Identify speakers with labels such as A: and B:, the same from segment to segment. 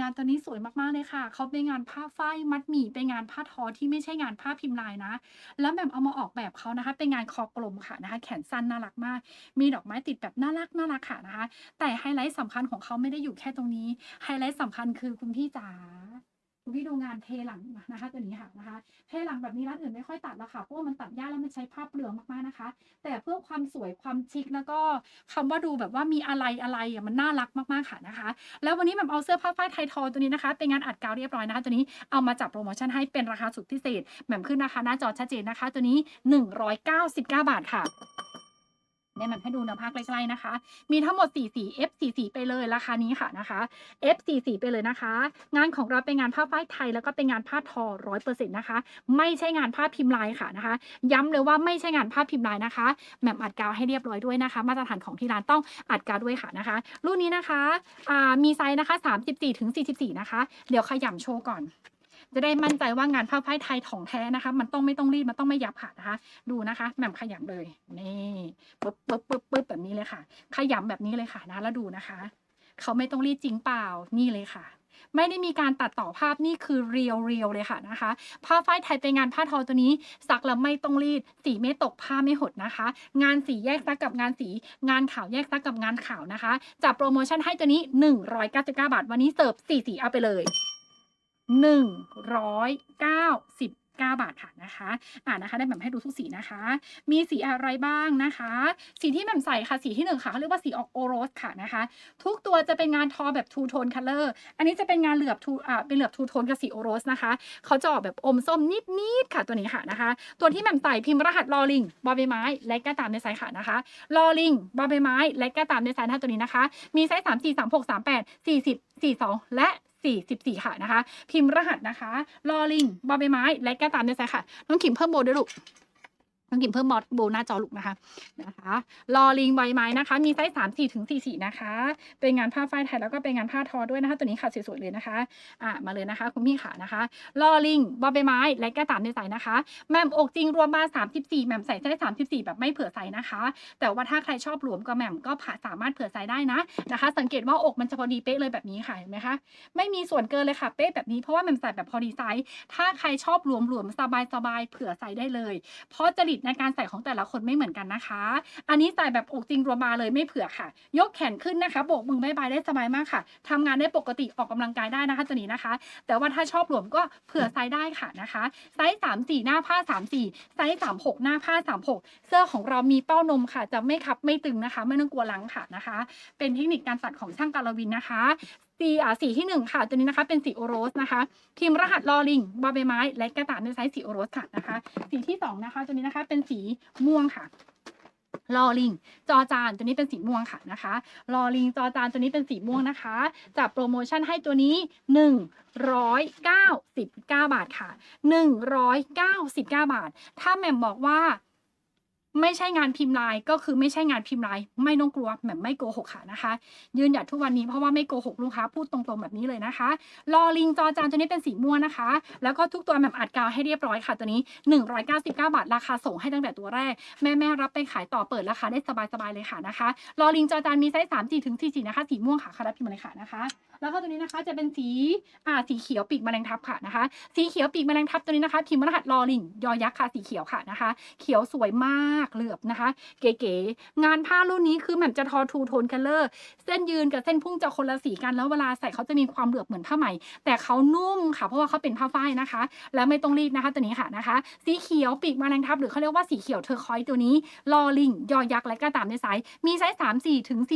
A: งานตัวนี้สวยมากๆเลยค่ะ เขาเป็นงานผ้าฝ้ายมัดหมี่เป็นงานผ้าทอที่ไม่ใช่งานผ้าพิมพ์ลายนะ แล้วแบบเอามาออกแบบเขานะคะ เป็นงานคอกลมค่ะนะคะ แขนสั้นน่ารักมาก มีดอกไม้ติดแบบน่ารักน่ารักค่ะนะคะ แต่ไฮไลท์สำคัญของเขาไม่ได้อยู่แค่ตรงนี้ ไฮไลท์สำคัญคือคุณพี่จ๋า คุณพี่ดูงานเทหลังนะคะตัวนี้ค่ะนะคะเทหลังแบบนี้ร้านอื่นไม่ค่อยตัดแล้วค่ะเพราะว่ามันตัดยากแล้วมันใช้ผ้าเปลืองมากๆนะคะ แต่เพื่อความสวยความชิคแล้วก็คำว่าดูแบบว่ามีอะไรอะไรอะมันน่ารักมากๆค่ะนะคะ แล้ววันนี้แหม่มเอาเสื้อผ้าฝ้ายไทยทอตัวนี้นะคะ เป็นงานอัดกาวเรียบร้อยนะคะตัวนี้เอามาจับโพรโมชั่นให้เป็นราคาสุดพิเศษแหม่มขึ้นราคาหน้าจอชัดเจนนะคะ ตัวนี้ 199 บาทค่ะ เนี่ยแหม่มให้ดูเนื้อผ้าใกล้ๆนะคะ มีทั้งหมด4สี F 4สีไปเลยราคานี้ค่ะนะคะ F 4สีไปเลยนะคะ งานของเราเป็นงานผ้าฝ้ายไทย แล้วก็เป็นงานผ้าทอ100%นต์นะคะ ไม่ใช่งานผ้าพิมพ์ลายค่ะนะคะ ย้ำเลยว่าไม่ใช่งานผ้าพิมพ์ลายนะคะแหม่มอัดกาวให้เรียบร้อยด้วยนะคะ มาตรฐานของที่ร้านต้องอัดกาวด้วยค่ะนะคะ รุ่นนี้นะคะมีไซส์นะคะ 34ถึง44นะคะ เดี๋ยวขยำโชว์ก่อน จะได้มั่นใจว่างานผ้าฝ้ายไทยของแท้นะคะ มันต้องไม่ต้องรีดมันต้องไม่ยับค่ะนะคะ ดูนะคะแหม่มขยำเลยนี่ปึ๊บปึ๊บปึ๊บปึ๊บแบบนี้เลยค่ะ ขยำแบบนี้เลยค่ะนะแล้วดูนะคะ เขาไม่ต้องรีดจริงเปล่านี่เลยค่ะไม่ได้มีการตัดต่อภาพนี่คือเรียวเรียวเลยค่ะนะคะ ผ้าฝ้ายไทยเป็นงานผ้าทอตัวนี้ ซักแล้วไม่ต้องรีด สีไม่ตกผ้าไม่หดนะคะ งานสีแยกซักกับงานสี งานขาวแยกซักกับงานขาวนะคะจับโปรโมชั่นให้ตัวนี้ 199 บาท วันนี้เสิร์ฟ4สีเอาไปเลย 199 บาทค่ะนะคะอ่านะคะ ได้แหม่มให้ดูทุกสีนะคะ มีสีอะไรบ้างนะคะ สีที่แหม่มใส่ค่ะ สีที่1ค่ะเขาเรียกว่าสีออกโอรสค่ะนะคะ ทุกตัวจะเป็นงานทอแบบ Two Tone Color อันนี้จะเป็นงานเหลือบ Two อ่า เป็นเหลือบ Two Tone กับสีโอโรสนะคะ เขาจะออกแบบอมส้มนิดๆค่ะตัวนี้ค่ะนะคะ ตัวที่แหม่มใส่พิมพ์รหัสลอลิงบอใบไม้ และก็ตามในไซส์ค่ะนะคะ ลอลิงบอใบไม้ และก็ตามในไซส์หน้าตัวนี้นะคะ มีไซส์3 4 3 6 3 8 40 42และ 44ค่ะนะคะ พิมพ์รหัสนะคะลอลิงบอใบไม้ และแก้ตามด้วยใช้ค่ะ น้องขิมเพิ่มโบด้วยลูก น้องขิมเพิ่มบอโบหน้าจอลูกนะคะนะคะลอลิงใบไม้นะคะ มีไซส์3 4ถึง44นะคะ เป็นงานผ้าฝ้ายไทยแล้วก็เป็นงานผ้าทอด้วยนะคะ ตัวนี้ค่ะสวยๆเลยนะคะอะมาเลยนะคะคุณพี่ค่ะนะคะลอลิงบอใบไม้และก็ตามในไซส์นะคะแหม่มอกจริงรวมมา34แหม่มใส่ไซส์34แบบไม่เผื่อไซส์นะคะ แต่ว่าถ้าใครชอบหลวมกว่าแหม่มก็ผ่าสามารถเผื่อไซส์ได้นะนะคะ สังเกตว่าอกมันจะพอดีเป๊ะเลยแบบนี้ค่ะเห็นไหมคะไม่มีส่วนเกินเลยค่ะเป๊ะแบบนี้เพราะว่าแหม่มใส่แบบพอดีไซส์ถ้าใครชอบหลวมๆสบายๆเผื่อไซส์ได้เลย เพราะจริตในการใส่ของแต่ละคนไม่เหมือนกันนะคะ อันนี้ใส่แบบอกจริงรวมมาเลยไม่เผื่อค่ะ ยกแขนขึ้นนะคะโบกมือบายบายได้สบายมากค่ะทำงานได้ปกติออกกำลังกายได้นะคะตัวนี้นะคะ แต่ว่าถ้าชอบหลวมก็เผื่อไซส์ได้ค่ะนะคะไซส์สามสี่หน้าผ้าสามสี่ไซส์สามหกหน้าผ้าสามหกเสื้อของเรามีเป้านมค่ะ จะไม่คับไม่ตึงนะคะ ไม่ต้องกลัวลังค่ะนะคะ เป็นเทคนิคการตัดของช่างการวินนะคะ สีอ่าสีที่หนึ่งค่ะ ตัวนี้นะคะเป็นสีโอโรสนะคะพิมพ์รหัสลอลิงบอใบไม้ และกระต่ายในไซส์สีโอโรสค่ะนะคะ สีที่สองนะคะ ตัวนี้นะคะเป็นสีม่วงค่ะลอลิง จอจานตัวนี้เป็นสีม่วงค่ะนะคะลอลิง จอจานตัวนี้เป็นสีม่วงนะคะจับโปรโมชั่นให้ตัวนี้ 199 บาทค่ะ 199 บาท ถ้าแหม่มบอกว่า ไม่ใช่งานพิมพ์ลายก็คือไม่ใช่งานพิมพ์ลาย ไม่ต้องกลัวแหม่มไม่โกหกค่ะนะคะ ยืนหยัดทุกวันนี้เพราะว่าไม่โกหกลูกค้าพูดตรงๆแบบนี้เลยนะคะลอลิงจอจานตัวนี้เป็นสีม่วงนะคะ แล้วก็ทุกตัวแหม่มอัดกาวให้เรียบร้อยค่ะตัวนี้ 199 บาท ราคาส่งให้ตั้งแต่ตัวแรก แม่แม่รับไปขายต่อเปิดราคาได้สบายๆเลยค่ะนะคะลอลิงจอจานมีไซส์3 4ถึง44นะคะสีม่วงค่ะค่ะรับพิมพ์เลยค่ะนะคะ แล้วก็ตัวนี้นะคะจะเป็นสีอ่าสีเขียวปีกแมลงทับค่ะนะคะ สีเขียวปีกแมลงทับตัวนี้นะคะพิมพ์รหัสลอลิงยอยักษ์ค่ะสีเขียวค่ะนะคะ เขียวสวยมากเหลือบนะคะ เก๋ๆงานผ้ารุ่นนี้คือแหม่มจะทอทูโทนคัลเลอร์เส้นยืนกับเส้นพุ่งจะคนละสีกันแล้วเวลาใส่เขาจะมีความเหลือบเหมือนผ้าไหมแต่เขานุ่มค่ะ เพราะว่าเขาเป็นผ้าฝ้ายนะคะ แล้วไม่ต้องรีดนะคะตัวนี้ค่ะนะคะ สีเขียวปีกแมลงทับ หรือเขาเรียกว่าสีเขียวเทอร์คอยตัวนี้ลอลิงยอยักษ์และก็ตามในไซส์มีไซส์3 4ถึง44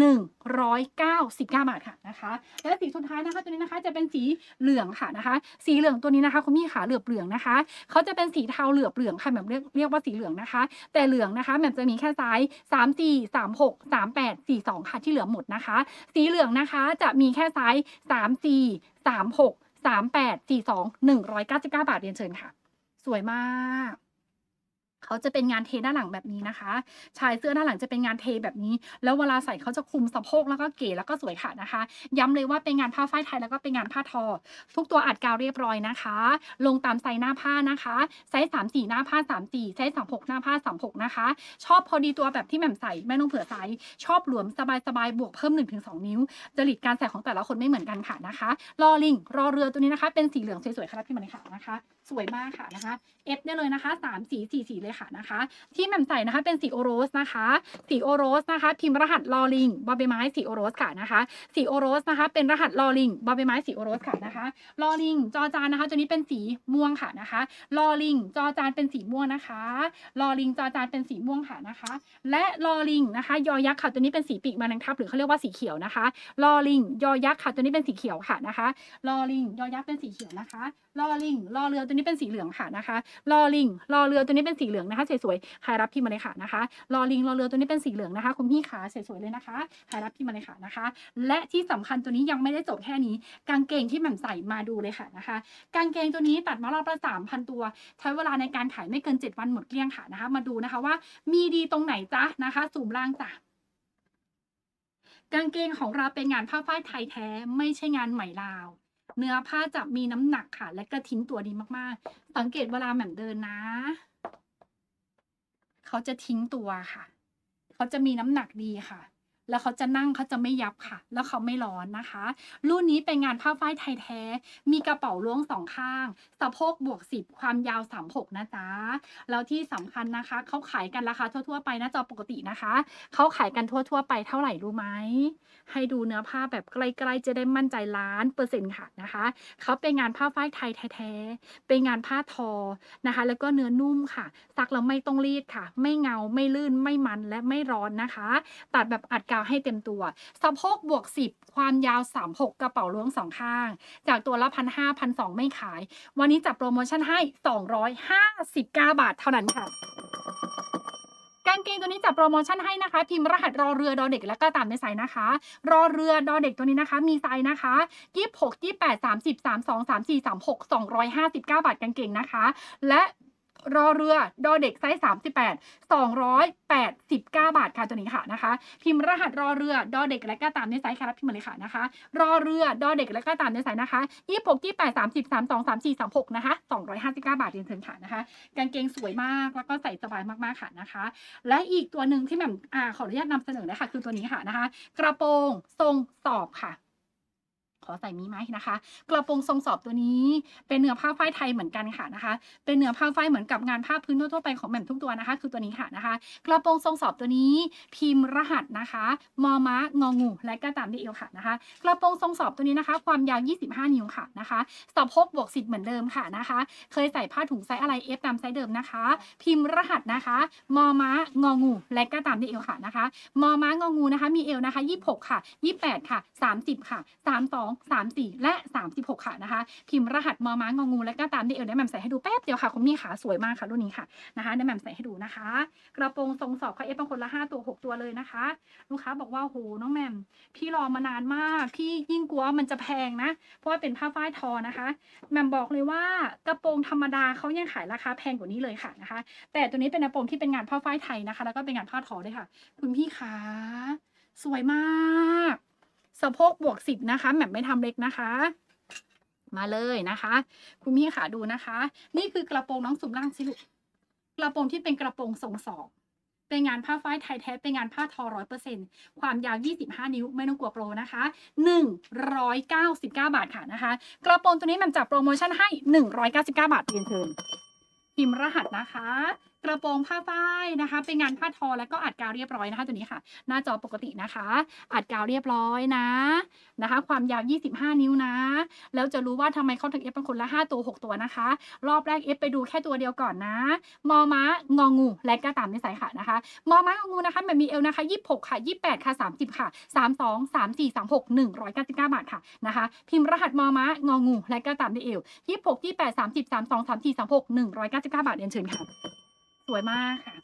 A: 199บาทค่ะนะคะและสีสุดท้ายนะคะตัวนี้นะคะจะเป็นสีเหลืองค่ะนะคะ สีเหลืองตัวนี้นะคะคุณพี่ขาเหลือบเหลืองนะคะเขาจะเป็นสีเทาเหลือบเหลืองค่ะแบบเรียกเรียกว่าสีเหลืองนะคะ แต่เหลืองนะคะแบบจะมีแค่ไซส์3 4 3 6 3 8 4 2ค่ะที่เหลือหมดนะคะ สีเหลืองนะคะจะมีแค่ไซส์3 4 3 6 3 8 4 2 199บาทเรียนเชิญค่ะ สวยมาก เขาจะเป็นงานเทด้าหลังแบบนี้นะคะ ชายเสื้อด้าหลังจะเป็นงานเทแบบนี้ แล้วเวลาใส่เขาจะคลุมสะโพกแล้วก็เก๋แล้วก็สวยค่ะนะคะ ย้ำเลยว่าเป็นงานผ้าฝ้ายไทยแล้วก็เป็นงานผ้าทอ ทุกตัวอัดกาวเรียบร้อยนะคะ ลงตามไซส์หน้าผ้านะคะไซส์สามสี่หน้าผ้าสามสี่ไซส์สามหกหน้าผ้าสามหกนะคะ ชอบพอดีตัวแบบที่แหม่มใส่ไม่ต้องเผื่อไซส์ชอบหลวมสบายสบายบวกเพิ่ม1-2นิ้วจริตการใส่ของแต่ละคนไม่เหมือนกันค่ะนะคะรอลิงรอเรือตัวนี้นะคะ เป็นสีเหลืองสวยๆค่ะพี่มันค่ะนะคะ สวยมากค่ะนะคะเอฟได้เลยนะคะสามสีสี่สีเลยค่ะนะคะ ที่แหม่มใส่นะคะเป็นสีโอโรสนะคะสีโอโรสนะคะพิมพ์รหัสลอลิงบอใบไม้สีโอโรสค่ะนะคะสีโอโรสนะคะเป็นรหัสลอลิงบอใบไม้สีโอโรสค่ะนะคะลอลิงจอจานนะคะตัวนี้เป็นสีม่วงค่ะนะคะลอลิงจอจานเป็นสีม่วงนะคะลอลิงจอจานเป็นสีม่วงค่ะนะคะ และลอลิงนะคะ ยอยักษ์ค่ะตัวนี้เป็นสีปีกแมลงทับหรือเขาเรียกว่าสีเขียวนะคะลอลิงยอยักษ์ค่ะตัวนี้เป็นสีเขียวค่ะนะคะลอลิงยอยักษ์เป็นสีเขียวนะคะ ลอลิงรอเรือตัวนี้เป็นสีเหลืองค่ะนะคะลอลิงรอเรือตัวนี้เป็นสีเหลืองนะคะสวยๆใครรับพี่มาเลยค่ะนะคะรอลิงรอเรือตัวนี้เป็นสีเหลืองนะคะ คุณพี่ขาสวยๆเลยนะคะใครรับพี่มาเลยค่ะนะคะ และที่สำคัญตัวนี้ยังไม่ได้จบแค่นี้ กางเกงที่แหม่มใส่มาดูเลยค่ะนะคะ กางเกงตัวนี้ตัดมารอบละสามพันตัว ใช้เวลาในการขายไม่เกิน 7 วันหมดเกลี้ยงค่ะนะคะ มาดูนะคะว่ามีดีตรงไหนจ๊ะนะคะสูมล่างจ้ะกางเกงของเราเป็นงานผ้าฝ้ายไทยแท้ไม่ใช่งานไหมลาว เนื้อผ้าจะมีน้ำหนักค่ะ และกระทิ้งตัวดีมากๆ สังเกตเวลาแหม่มเดินนะ เขาจะทิ้งตัวค่ะ เขาจะมีน้ำหนักดีค่ะ แล้วเขาจะนั่งเขาจะไม่ยับค่ะ แล้วเขาไม่ร้อนนะคะ รุ่นนี้เป็นงานผ้าฝ้ายไทยแท้ มีกระเป๋าล้วงสองข้าง สะโพกบวกสิบความยาวสามหกนะจ๊ะ แล้วที่สำคัญนะคะเขาขายกันราคาทั่วๆไปน้าจอปกตินะคะเขาขายกันทั่ว ๆ ไปเท่าไหร่รู้ไหม ให้ดูเนื้อผ้าแบบใกล้ๆจะได้มั่นใจล้านเปอร์เซ็นต์ค่ะนะคะเขาเป็นงานผ้าฝ้ายไทยแท้ๆเป็นงานผ้าทอนะคะ แล้วก็เนื้อนุ่มค่ะ ซักแล้วไม่ต้องรีดค่ะ ไม่เงาไม่ลื่นไม่มันและไม่ร้อนนะคะ ตัดแบบอัดกาวให้เต็มตัว สะโพกบวก 10 ความยาว 36 กระเป๋าล้วงสองข้าง จากตัวละพันห้าพันสองไม่ขาย วันนี้จัดโปรโมชั่นให้ 259 บาทเท่านั้นค่ะกางเกงตัวนี้จัดโปรโมชั่นให้นะคะ พิมพ์รหัสรอเรือดอเด็กแล้วก็ตามในไซส์นะคะ รอเรือดอเด็กตัวนี้นะคะ มีไซส์นะคะยี่หกยี่แปดสามสิบสามสองสามสี่สามหกสองร้อยห้าสิบเก้าบาทกางเกงนะคะ และ รอเรือดอเด็กไซส์สามสิบแปดสองร้อยแปดสิบเก้าบาทค่ะตัวนี้ค่ะนะคะ พิมพ์รหัสรอเรือดอเด็กและก็ตามในไซส์ค่ะรับพิมพ์มาเลยค่ะนะคะ รอเรือดอเด็กและก็ตามในไซส์นะคะยี่หกยี่แปดสามสิบสามสองสามสี่สามหกนะคะสองร้อยห้าสิบเก้าบาทเรียนเชิญค่ะนะคะ กางเกงสวยมากแล้วก็ใส่สบายมากๆค่ะนะคะ และอีกตัวหนึ่งที่แหม่มอ่าขออนุญาตนำเสนอนะคะคือตัวนี้ค่ะนะคะ กระโปรงทรงสอบค่ะ ขอใส่มีไหมนะคะ กระโปรงทรงสอบตัวนี้เป็นเนื้อผ้าฝ้ายไทยเหมือนกันค่ะนะคะ เป็นเนื้อผ้าฝ้ายเหมือนกับงานผ้าพื้นทั่วไปของแหม่มทุกตัวนะคะ คือตัวนี้ค่ะนะคะ กระโปรงทรงสอบตัวนี้ พิมพ์รหัสนะคะมอม้างองู และก็ตามด้วยเอวค่ะนะคะ กระโปรงทรงสอบตัวนี้นะคะ ความยาว 25 นิ้วค่ะนะคะสะโพกบวก10เหมือนเดิมค่ะนะคะ เคยใส่ผ้าถุงไซส์อะไรเอฟตามไซส์เดิมนะคะ พิมพ์รหัสนะคะมอม้างองู และก็ตามด้วยเอวค่ะนะคะมอม้างองูนะคะ มีเอวนะคะ 26 ค่ะ 28 ค่ะ 30 ค่ะ 32 34 และ 36 ค่ะนะคะ พิมพ์รหัสมอม้างองูและก็ตามด้เอวเดี๋ยแหม่มใส่ให้ดูแป๊บเดียวค่ะคุณมี่ขาสวยมากค่ะรุ่นนี้ค่ะนะคะเดี๋ยแหม่มใส่ให้ดูนะคะ กระโปรงทรงสอบค่ะเอฟบางคนละ 5 ตัว 6 ตัวเลยนะคะ ลูกค้าบอกว่าโหน้องแหม่มพี่รอมานานมากพี่ยิ่งกลัวมันจะแพงนะ เพราะว่าเป็นผ้าฝ้ายทอนะคะแหม่มบอกเลยว่ากระโปรงธรรมดาเขายังขายราคาแพงกว่านี้เลยค่ะนะคะ แต่ตัวนี้เป็นกระโปรงที่เป็นงานผ้าฝ้ายไทยนะคะ แล้วก็เป็นงานผ้าทอด้วยค่ะ คุณพี่ขาสวยมาก สะโพกบวกสิบนะคะแหม่มไม่ทำเล็กนะคะ มาเลยนะคะ คุณพี่ขาดูนะคะ นี่คือกระโปรงน้องสุมล่างสิลูกกระโปรงที่เป็นกระโปรงทรงสอบเป็นงานผ้าฝ้ายไทยแท้ เป็นงานผ้าทอร้อยเปอร์เซ็นความยาว 25 นิ้ว ไม่ต้องกลัวโปรนะคะ 199 บาทค่ะนะคะ กระโปรงตัวนี้มันจับโปรโมชั่นให้ 199 บาทเรียนเชิญ พิมพ์รหัสนะคะ กระโปรงผ้าฝ้ายนะคะ เป็นงานผ้าทอแล้วก็อัดกาวเรียบร้อยนะคะ ตัวนี้ค่ะ หน้าจอปกตินะคะ อัดกาวเรียบร้อยนะนะคะ ความยาว 25 นิ้วนะ แล้วจะรู้ว่าทำไมเขาถึงเอฟเป็นคนละ 5 ตัว 6 ตัวนะคะ รอบแรกเอฟไปดูแค่ตัวเดียวก่อนนะมอม้างองู และก็ตามนิสัยค่ะนะคะมอม้างองูนะคะแบบมีเอลนะคะ 26 ค่ะ 28 ค่ะ 30 ค่ะ 32 34 36 199 บาทค่ะนะคะ พิมพ์รหัสมอม้างองู และก็ตามด้วยเอล26 28 30 32 34 36 199บาทเรียนเชิญค่ะ สวยมากค่ะ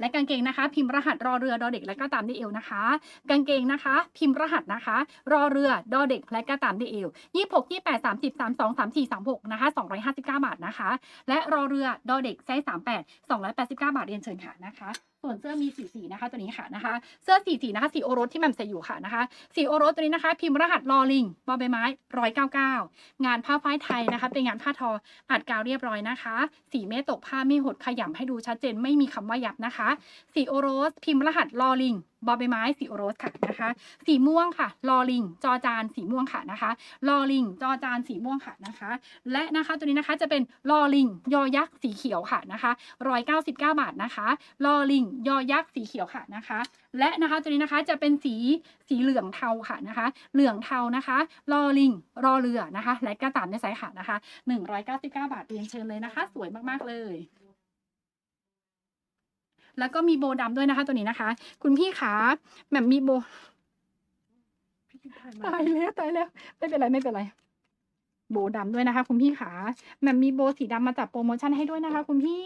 A: และกางเกงนะคะ พิมพ์รหัสรอเรือดอเด็กและก็ตามด้วยเอวนะคะ กางเกงนะคะ พิมพ์รหัสนะคะ รอเรือดอเด็กและก็ตามด้วยเอวยี่หกยี่แปดสามสิบสามสองสามสี่สามหกนะคะสองร้อยห้าสิบเก้าบาทนะคะ และรอเรือดอเด็กไซส์สามแปดสองร้อยแปดสิบเก้าบาทเรียนเชิญค่ะนะคะ ส่วนเสื้อมีสีสีนะคะตัวนี้ค่ะนะคะ เสื้อสีสีนะคะสีโอรสที่แม่มใส่อยู่ค่ะนะคะ สีโอรสตัวนี้นะคะ พิมพ์รหัสลอลิงบอใบไม้ร้อยเก้าเก้างานผ้าฝ้ายไทยนะคะ เป็นงานผ้าทออัดกาวเรียบร้อยนะคะ สีเมตตกผ้าไม่หดขยำให้ดูชัดเจนไม่มีคำว่ายับนะคะ สีโอรส พิมพ์รหัสลอลิง บอใบไม้สีโอรสค่ะนะคะ สีม่วงค่ะลอลิง จอจานสีม่วงค่ะนะคะลอลิง จอจานสีม่วงค่ะนะคะ และนะคะตัวนี้นะคะจะเป็นลอลิง ยอยักษ์สีเขียวค่ะนะคะร้อยเก้าสิบเก้าบาทนะคะลอลิง ยอยักษ์สีเขียวค่ะนะคะ และนะคะตัวนี้นะคะจะเป็นสีสีเหลืองเทาค่ะนะคะ เหลืองเทานะคะลอลิง รอเรือนะคะ และก็ตามด้วยค่ะนะคะหนึ่งร้อยเก้าสิบเก้าบาทเรียนเชิญเลยนะคะ สวยมากๆเลย แล้วก็มีโบดำด้วยนะคะตัวนี้นะคะ คุณพี่ขาแบบมีโบตายแล้วตายแล้ว ไม่เป็นไรไม่เป็นไร โบดำด้วยนะคะ คุณพี่ขาแหม่มมีโบสีดำมาจัดโปรโมชั่นให้ด้วยนะคะ คุณพี่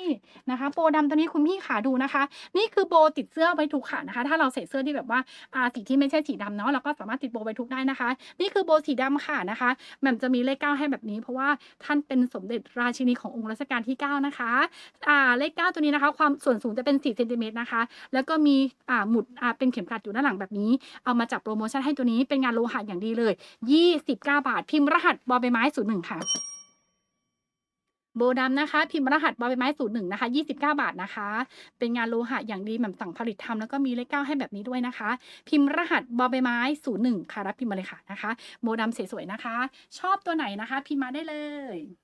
A: นะคะ โบดำตัวนี้คุณพี่ขาดูนะคะ นี่คือโบติดเสื้อไว้ทุกค่ะนะคะ ถ้าเราใส่เสื้อที่แบบว่าอ่าสีที่ไม่ใช่สีดำเนาะเราก็สามารถติดโบไว้ทุกได้นะคะ นี่คือโบสีดำค่ะนะคะแหม่มจะมีเลขเก้าให้แบบนี้ เพราะว่าท่านเป็นสมเด็จราชินีขององค์รัชกาลที่เก้านะคะอ่าเลขเก้าตัวนี้นะคะ ความส่วนสูงจะเป็น4เซนติเมตรนะคะ แล้วก็มีอ่าหมุดอ่าเป็นเข็มกลัดอยู่ด้านหลังแบบนี้ เอามาจับโปรโมชั่นให้ตัวนี้เป็นงานโลหะอย่างดีเลย 29 บาท พิมพ์รหัสบอใบไม้01ค่ะ โบดำนะคะ พิมพ์รหัสบอใบไม้ศูนย์หนึ่งนะคะยี่สิบเก้าบาทนะคะ เป็นงานโลหะอย่างดีแบบสั่งผลิตทำแล้วก็มีเลขเก้าให้แบบนี้ด้วยนะคะ พิมพ์รหัสบอใบไม้ศูนย์หนึ่งค่ะรับพิมพ์มาเลยค่ะนะคะ โบดำสวยๆนะคะ ชอบตัวไหนนะคะ พิมพ์มาได้เลย